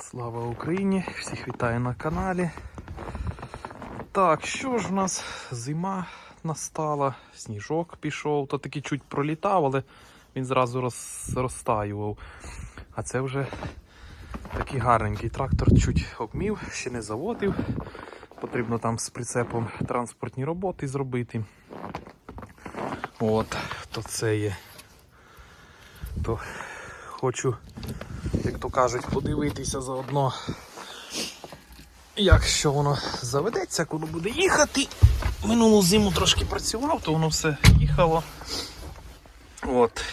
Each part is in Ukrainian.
Слава Україні! Всіх вітаю на каналі. Так, що ж у нас зима настала, сніжок пішов, то таки чуть пролітав, але він зразу роз, розтаював. А це вже такий гарненький трактор чуть обмів, ще не заводив. Потрібно там з прицепом транспортні роботи зробити. От, то це є. То хочу як то кажуть, подивитися заодно, як що воно заведеться, воно буде їхати. Минулу зиму трошки працював, то воно все їхало. От.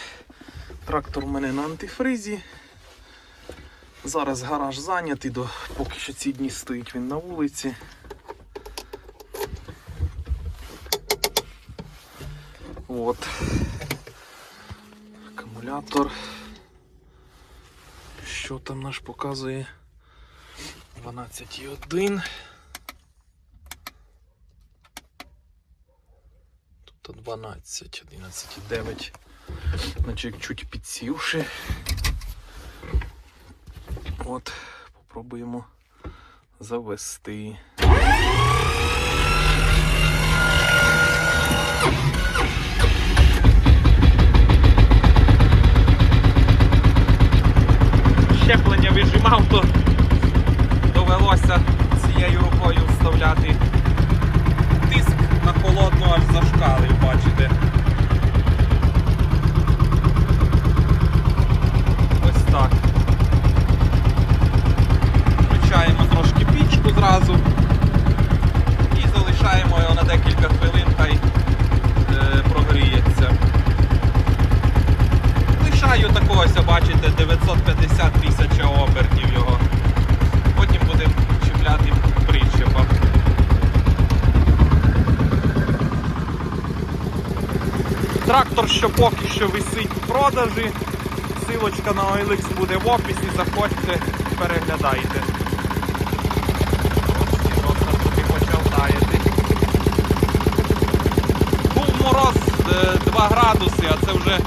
Трактор у мене на антифризі. Зараз гараж зайнятий, до, поки що ці дні стоїть він на вулиці. От. Акумулятор. Що там наш показує? 12,1. Тут 12, 11,9. Значить, чуть підсівши. От, попробуємо завести. То довелося цією рукою вставляти тиск на холодну аж зашкалив, бачите. Ось так. Включаємо трошки пічку зразу і залишаємо його на декілька хвилин, хай е, прогріється. Лишаю такого, бачите, 950 тисяч Трактор, що поки що висить в продажі. Силочка на OLX буде в описі, заходьте, переглядайте. Був мороз е, 2 градуси, а це вже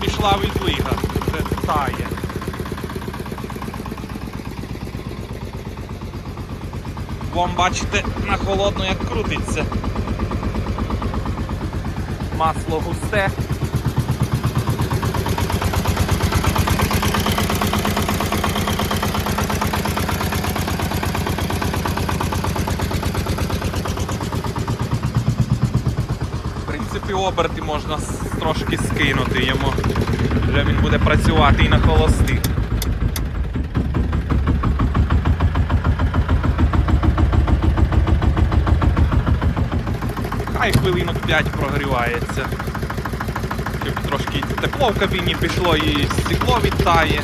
пішла відлига. Це тає. Вон бачите на холодно як крутиться. Масло густе. В принципі, оберти можна трошки скинути йому. Вже він буде працювати і на холостих. Хай хвилинок 5 прогрівається. Щоб трошки тепло в кабіні пішло і стекло відтає.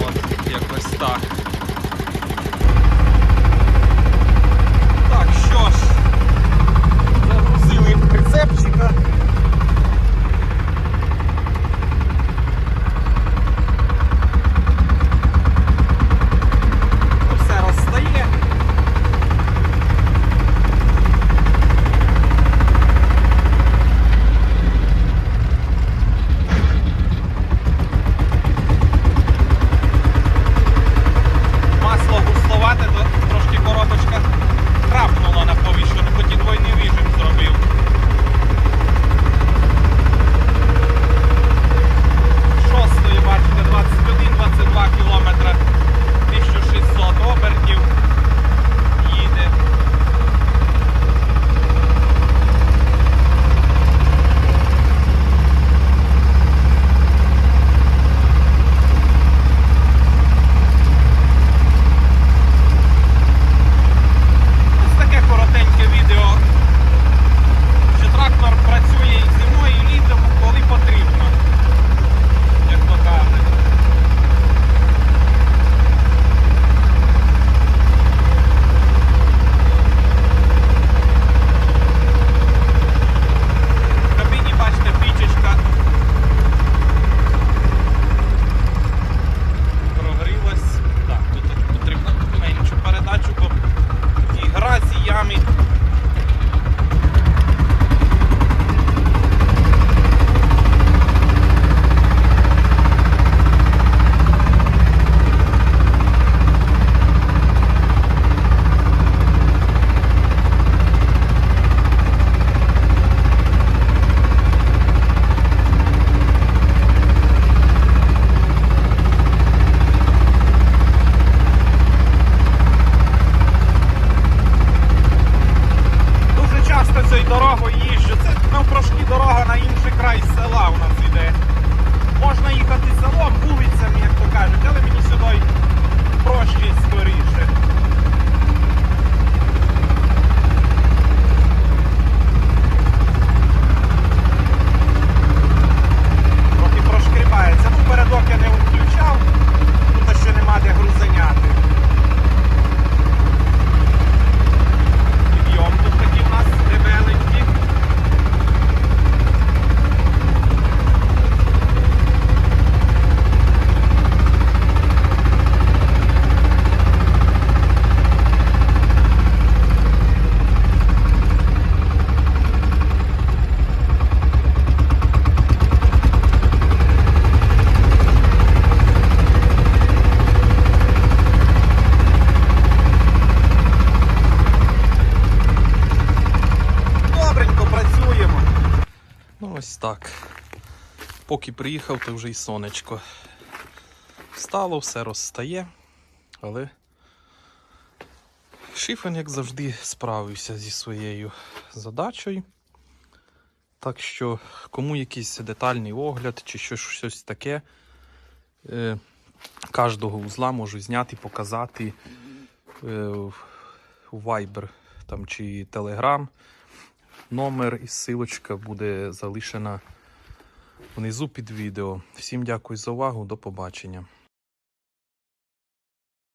От, якось. Так, Так. Поки приїхав, то вже і сонечко встало, все розстає. Але Шифен, як завжди, справився зі своєю задачею. Так що, кому якийсь детальний огляд чи щось, щось таке, е, кожного узла можу зняти, показати е, у Viber там, чи Telegram. Номер і силочка буде залишена внизу під відео. Всім дякую за увагу, до побачення.